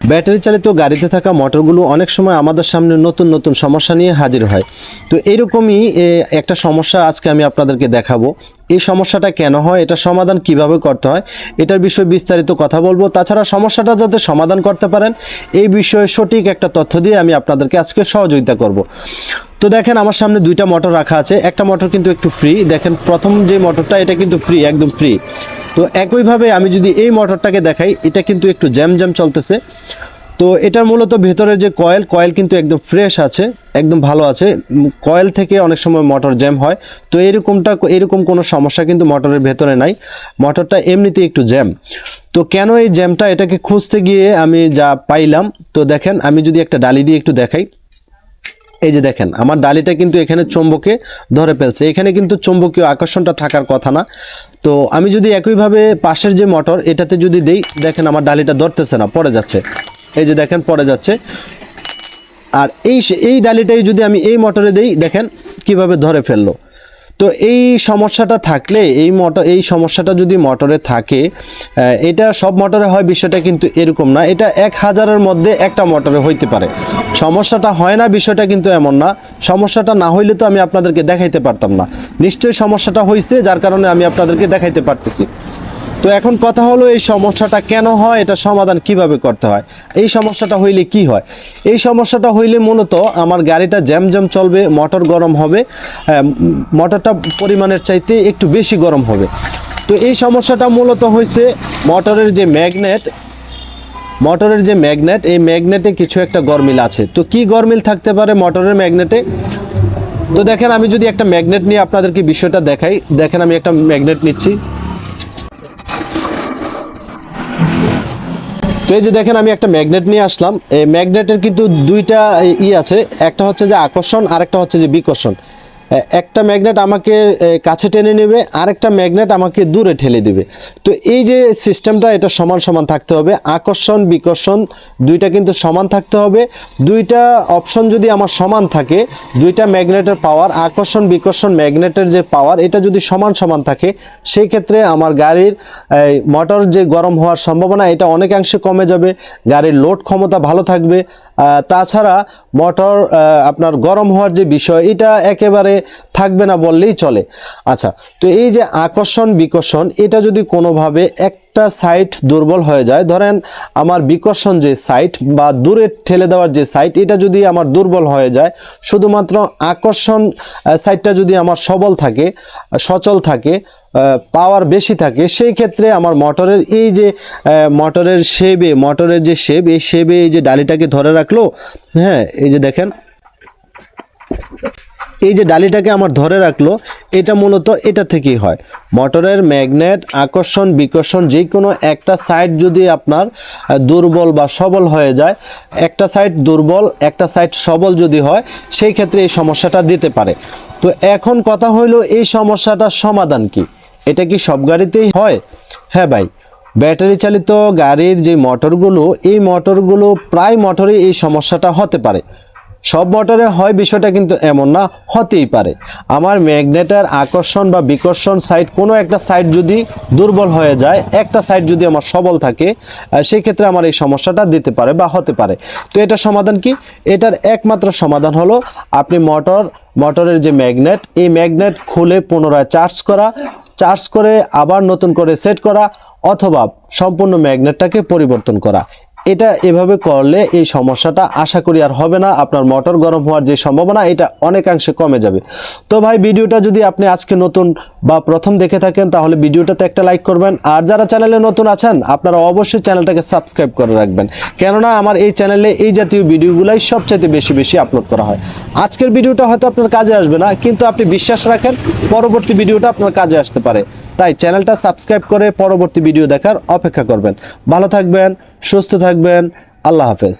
Battery চালিত গাড়িতে থাকা মোটরগুলো অনেক সময় আমাদের সামনে নতুন নতুন সমস্যা নিয়ে হাজির হয়। তো এইরকমই এ, একটা সমস্যা আজকে আমি আপনাদেরকে দেখাবো। এই সমস্যাটা কেন হয় এটা সমাধান কীভাবে করতে হয় এটার বিষয়ে বিস্তারিত কথা বলব। তাছাড়া সমস্যাটা যাতে সমাধান করতে পারেন এই বিষয়ে সঠিক একটা তথ্য দিয়ে আমি আপনাদেরকে আজকে সহযোগিতা করব। তো দেখেন আমার সামনে দুইটা মোটর রাখা আছে। একটা মোটর কিন্তু একটু ফ্রি দেখেন প্রথম যে মোটরটা এটা কিন্তু ফ্রি একদম ফ্রি তো একইভাবে আমি যদি এই মোটরটাকে দেখাই, এটা কিন্তু একটু জ্যাম জ্যাম চলতেছে। তো এটার মূলত ভেতরে যে কয়েল কয়েল কিন্তু একদম ফ্রেশ আছে, একদম ভালো আছে। কয়েল থেকে অনেক সময় মোটর জ্যাম হয়। তো এরকমটা, এরকম কোনো সমস্যা কিন্তু মোটরের ভেতরে নাই। মোটরটা এমনিতে একটু জ্যাম। তো কেন এই জ্যামটা? এটাকে খুঁজতে গিয়ে আমি যা পাইলাম, তো দেখেন, আমি যদি একটা ডালি দিয়ে একটু দেখাই। এই যে দেখেন, আমার ডালিটা কিন্তু এখানে চুম্বকে ধরে ফেলছে। এখানে কিন্তু চুম্বকীয় আকর্ষণটা থাকার কথা না। তো আমি যদি একইভাবে পাশের যে মটর এটাতে যদি দেই, দেখেন আমার ডালিটা ধরতেছে না, পড়ে যাচ্ছে। এই যে দেখেন, পড়ে যাচ্ছে। আর এই এই ডালিটাই যদি আমি এই মটরে দেই, দেখেন কীভাবে ধরে ফেলল। তো এই সমস্যাটা থাকলে, এই মোটর, এই সমস্যাটা যদি মোটরে থাকে এটা সব মোটরে হয়, বিষয়টা কিন্তু এরকম না। এটা এক হাজারের মধ্যে একটা মোটরে হইতে পারে। সমস্যাটা হয় না, বিষয়টা কিন্তু এমন না। সমস্যাটা না হইলে তো আমি আপনাদেরকে দেখাইতে পারতাম না। নিশ্চয়ই সমস্যাটা হয়েছে যার কারণে আমি আপনাদেরকে দেখাইতে পারতেছি। তো এখন কথা হলো, এই সমস্যাটা কেন হয়, এটা সমাধান কীভাবে করতে হয়? এই সমস্যাটা হইলে কি হয়? এই সমস্যাটা হইলে মূলত আমার গাড়িটা জ্যাম জ্যাম চলবে, মোটর গরম হবে মোটরটা পরিমাণের চাইতে একটু বেশি গরম হবে। তো এই সমস্যাটা মূলত হয়েছে মোটরের যে ম্যাগনেট, মোটরের যে ম্যাগনেট, এই ম্যাগনেটে কিছু একটা গরমিল আছে। তো কি গরমিল থাকতে পারে মোটরের ম্যাগনেটে? তো দেখেন, আমি যদি একটা ম্যাগনেট নিয়ে আপনাদেরকে বিষয়টা দেখাই, দেখেন আমি একটা ম্যাগনেট নিচ্ছি। তো এই যে দেখেন, আমি একটা ম্যাগনেট নিয়ে আসলাম। এই ম্যাগনেটের কিন্তু দুইটা ই আছে। একটা হচ্ছে যে আকর্ষণ আর একটা হচ্ছে যে বিকর্ষণ। একটা ম্যাগনেট আমাকে কাছে টেনে নেবে, আরেকটা ম্যাগনেট আমাকে দূরে ঠেলে দিবে। তো এই যে সিস্টেমটা, এটা সমান সমান থাকতে হবে। আকর্ষণ, বিকর্ষণ, দুইটা কিন্তু সমান থাকতে হবে। দুইটা অপশন যদি আমার সমান থাকে, দুইটা ম্যাগনেটের পাওয়ার আকর্ষণ, বিকর্ষণ ম্যাগনেটের যে পাওয়ার এটা যদি সমান সমান থাকে, সেই ক্ষেত্রে আমার গাড়ির মোটর যে গরম হওয়ার সম্ভাবনা, এটা অনেকাংশে কমে যাবে। গাড়ির লোড ক্ষমতা ভালো থাকবে। তাছাড়া মোটর আপনার গরম হওয়ার যে বিষয়, এটা একেবারে থাকবে না বললেই চলে। আচ্ছা তো এই যে আকর্ষণ, বিকর্ষণ, এটা যদি কোনোভাবে একটা সাইট দুর্বল হয়ে যায়, ধরেন আমার বিকর্ষণ যে সাইট বা দূরে ঠেলে দেওয়ার যে সাইট এটা যদি আমার দুর্বল হয়ে যায়, শুধুমাত্র আকর্ষণ সাইটটা যদি আমার সবল থাকে, সচল থাকে পাওয়ার বেশি থাকে, সেই ক্ষেত্রে আমার মোটরের এই যে মোটরের শেবে মোটরের যে শেব এই শেবে এই যে ডালিটাকে ধরে রাখল হ্যাঁ এই যে দেখেন। এই যে ডালিটাকে আমার ধরে রাখল, এটা মূলত এটা থেকেই হয়। মোটরের ম্যাগনেট, আকর্ষণ, বিকর্ষণ যে কোনো একটা সাইড যদি আপনার দুর্বল বা সবল হয়ে যায়, একটা সাইড দুর্বল, একটা সাইড সবল যদি হয়, সেই ক্ষেত্রে এই সমস্যাটা দিতে পারে। তো এখন কথা হইল, এই সমস্যাটার সমাধান কি? এটা কি সব গাড়িতেই হয়? হ্যাঁ ভাই, ব্যাটারি চালিত গাড়ির যে মোটরগুলো এই মোটরগুলো প্রায় মোটরে এই সমস্যাটা হতে পারে। সব মোটরে হয় বিষয়টা কিন্তু এমন না হতেই পারে। আমার ম্যাগনেটের আকর্ষণ বা বিকর্ষণ সাইড কোনো একটা সাইড যদি দুর্বল হয়ে যায় একটা সাইড যদি আমার সবল থাকে আহ, সেই ক্ষেত্রে আমার এই সমস্যাটা দিতে পারে বা হতে পারে। তো এটা সমাধান কি? এটার একমাত্র সমাধান হলো আপনি মোটর মোটরের যে ম্যাগনেট এই ম্যাগনেট খুলে পুনরায় চার্জ করা চার্জ করে আবার নতুন করে সেট করা অথবা সম্পূর্ণ ম্যাগনেটটাকে পরিবর্তন করা। এটা এভাবে করলে এই সমস্যাটা আশা করি আর হবে না। আপনার মোটর গরম হওয়ার যে সম্ভাবনা, এটা অনেকাংশে কমে যাবে। তো ভাই, ভিডিওটা যদি আপনি আজকে নতুন বা প্রথম দেখে থাকেন, তাহলে ভিডিওটাতে একটা লাইক করবেন। আর যারা চ্যানেলে নতুন আছেন, আপনারা অবশ্যই চ্যানেলটাকে সাবস্ক্রাইব করে রাখবেন। কেননা আমার এই চ্যানেলে এই জাতীয় ভিডিওগুলাই সবচাইতে বেশি বেশি আপলোড করা হয়। আজকের ভিডিওটা হয়তো আপনার কাজে আসবে না, কিন্তু আপনি বিশ্বাস রাখেন, পরবর্তী ভিডিওটা আপনার কাজে আসতে পারে। তাই চ্যানেলটা সাবস্ক্রাইব করে পরবর্তী ভিডিও দেখার অপেক্ষা করবেন। ভালো থাকবেন, সুস্থ থাকবেন, আল্লাহ হাফেজ।